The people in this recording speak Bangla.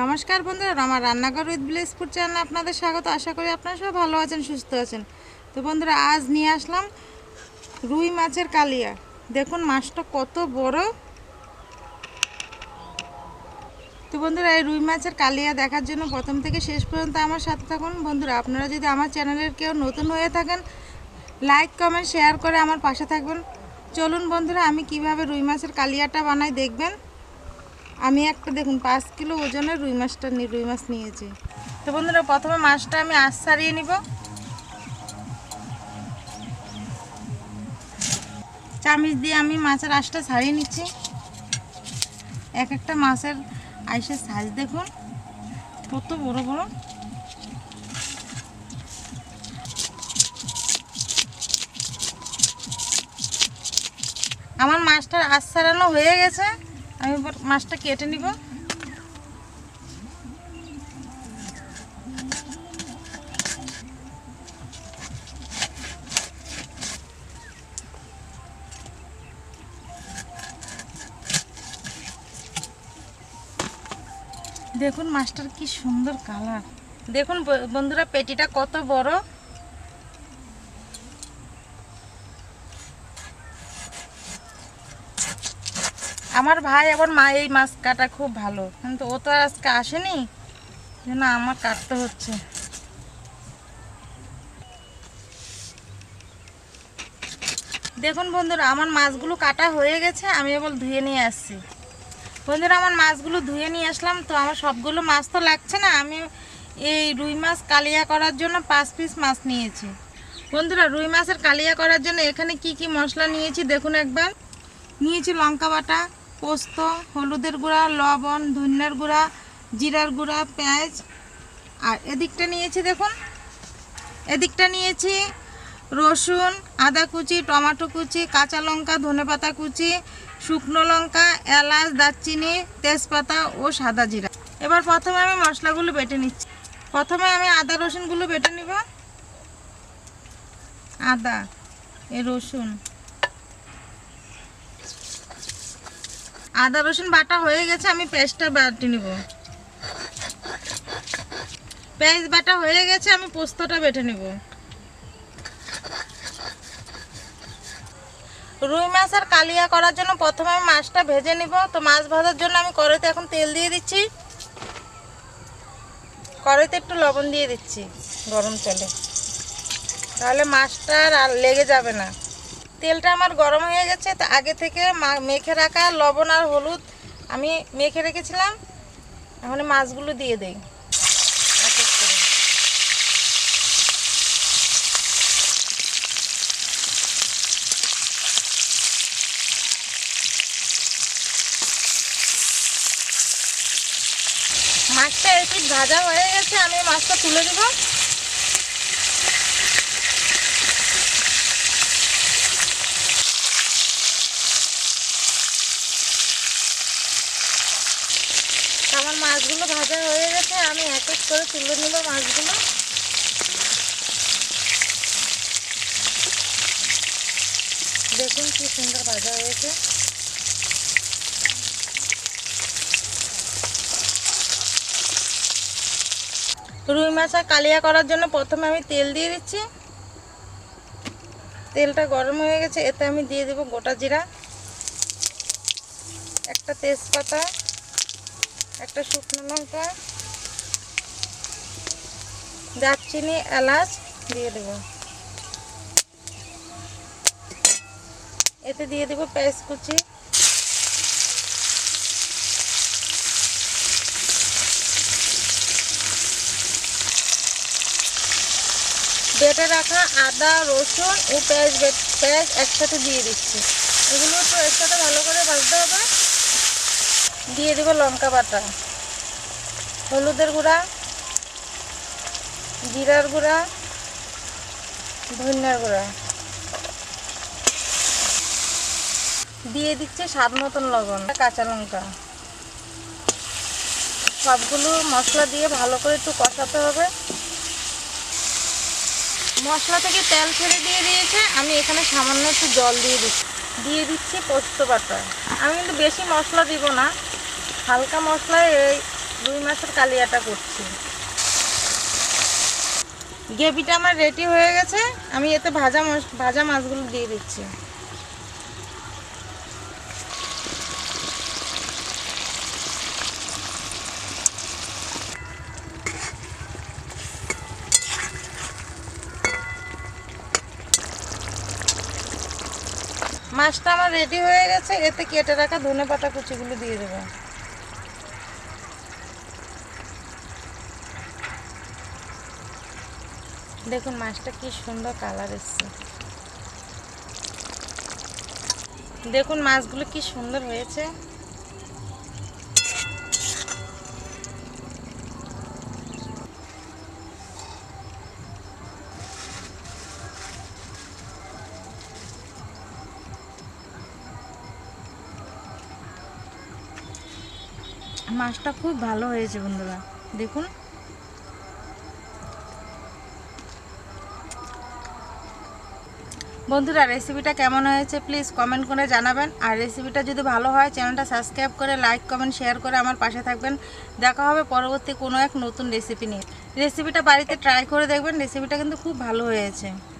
নমস্কার বন্ধুরা আমার রান্নাঘর উইথ ভিলেজ চ্যানেল আপনাদের স্বাগত। আশা করি আপনারা সবাই ভালো আছেন, সুস্থ আছেন। তো বন্ধুরা, আজ নিয়ে আসলাম রুই মাছের কালিয়া। দেখুন, মাছটা কত বড়। তো বন্ধুরা, এই রুই মাছের কালিয়া দেখার জন্য প্রথম থেকে শেষ পর্যন্ত আমার সাথে থাকুন। বন্ধুরা, আপনারা যদি আমার চ্যানেলের কেউ নতুন হয়ে থাকেন লাইক কমেন্ট শেয়ার করে আমার পাশে থাকবেন। চলুন বন্ধুরা, আমি কীভাবে রুই মাছের কালিয়াটা বানাই দেখবেন। আমি একটা দেখুন, পাঁচ কিলো ওজনের রুই মাছটা নি- রুই মাছ নিয়েছি। তো বন্ধুরা, প্রথমে মাছটা আমি আঁশ ছাড়িয়ে নিব। চামিচ দিয়ে আমি মাছের আঁশটা ছাড়িয়ে নিচ্ছি। এক একটা মাছের আইসের সাইজ দেখুন, কত বড় বড়। আমার মাছটা আঁশ ছাড়ানো হয়ে গেছে। আমি এবার মাছটা কেটে নিব। দেখুন মাছটার কি সুন্দর কালার দেখুন বন্ধুরা, পেটিটা কত বড়। আমার ভাই আবার মা, এই মাছ কাটা খুব ভালো। কিন্তু ও তো আর আজকে আসেনি জন্য আমার কাটতে হচ্ছে। দেখুন বন্ধুরা, আমার মাছগুলো কাটা হয়ে গেছে, আমি এবার ধুয়ে নিয়ে আসছি। বন্ধুরা, আমার মাছগুলো ধুয়ে নিয়ে আসলাম, তো আমার সবগুলো মাছ তো লাগছে না, আমি এই রুই মাছ কালিয়া করার জন্য পাঁচ পিস মাছ নিয়েছি। বন্ধুরা, রুই মাছের কালিয়া করার জন্য এখানে কি কি মশলা নিয়েছি, দেখুন একবার। নিয়েছি লঙ্কা বাটা পোস্ত, হলুদের গুঁড়া, লবণ, ধনিয়ার গুঁড়া, জিরার গুঁড়া, পেঁয়াজ। আর এদিকটা নিয়েছি দেখুন। এদিকটা নিয়েছি রসুন, আদা কুচি, টমেটো কুচি, কাঁচা লঙ্কা ধনেপাতা কুচি, শুকনো লঙ্কা, এলাচ, দারচিনি, তেজপাতা ও সাদা জিরা। এবার প্রথমে আমি মশলাগুলো বেটে নিচ্ছি। প্রথমে আমি আদা রসুনগুলো বেটে নিব। আদা এ রসুন। আদা, রসুন বাটা হয়ে গেছে, আমি পেঁয়াজটা বাটি নিব। পেঁয়াজ বাটা হয়ে গেছে, আমি পোস্তটা বেটে নেব। রুই মাছ আর কালিয়া করার জন্য প্রথমে আমি মাছটা ভেজে নিব। তো মাছ ভাজার জন্য আমি কড়াইতে এখন তেল দিয়ে দিচ্ছি। কড়াইতে একটু লবণ দিয়ে দিচ্ছি, গরম তেলে। তাহলে মাছটা আর আর লেগে যাবে না। তেলটা আমার গরম হয়ে গেছে, তো আগে থেকে মেখে রাখা লবণ আর হলুদ আমি মেখে রেখেছিলাম এখন মাছগুলো দিয়ে দেই। মাছটা একটু ভাজা হয়ে গেছে, আমি মাছটা তুলে দেব আমার মাছগুলো ভাজা হয়ে গেছে, আমি এক এক করে তুলে নেব মাছগুলো। দেখুন কি সুন্দর ভাজা হয়েছে। রুই মাছ আর কালিয়া করার জন্য প্রথমে আমি তেল দিয়ে দিচ্ছি। তেলটা গরম হয়ে গেছে, এতে আমি দিয়ে দেব গোটা জিরা। একটা তেজপাতা। একটা শুকনো লঙ্কা, দারচিনি, এলাচ দিয়ে দেব। এতে দিয়ে দেব পেঁয়াজ কুচি। বেটে রাখা আদা, রসুন ও পেঁয়াজ পেঁয়াজ একসাথে দিয়ে দিচ্ছি। এগুলো একটু একসাথে ভালো করে ভাজতে হবে। দিয়ে দিব লঙ্কা বাটা। হলুদের গুঁড়া, জিরার গুঁড়া, ধনিয়ার গুঁড়া। দিয়ে দিচ্ছে স্বাদ মতন লবণ, কাঁচা লঙ্কা। সবগুলো মশলা দিয়ে ভালো করে একটু কষাতে হবে। মশলা থেকে তেল ছেড়ে দিয়ে দিয়েছে, আমি এখানে সামান্য একটু জল দিয়ে দিচ্ছি। দিয়ে দিচ্ছি পোস্ত বাটা আমি কিন্তু বেশি মশলা দিব না, হালকা মশলায় এই দুই মাসের কালিয়াটা করছি। গ্রেভিটা আমার রেডি হয়ে গেছে, আমি এতে ভাজা ভাজা মাছগুলো দিয়ে দিচ্ছি। মাছটা আমার রেডি হয়ে গেছে, এতে কেটে রাখা ধনে পাতা কুচিগুলো দিয়ে দেবো। দেখুন মাছটা কি সুন্দর কালার এসছে। দেখুন মাছগুলো কি সুন্দর হয়েছে। মাছটা খুব ভালো হয়েছে বন্ধুরা। দেখুন। বন্ধুরা রেসিপিটা কেমন হয়েছে প্লিজ কমেন্ট করে জানাবেন। আর রেসিপিটা যদি ভালো হয় চ্যানেলটা সাবস্ক্রাইব করে লাইক কমেন্ট শেয়ার করে আমার পাশে থাকবেন। দেখা হবে পরবর্তী কোনো এক নতুন রেসিপি নিয়ে। রেসিপিটা বাড়িতে ট্রাই করে দেখবেন রেসিপিটা কিন্তু খুব ভালো হয়েছে।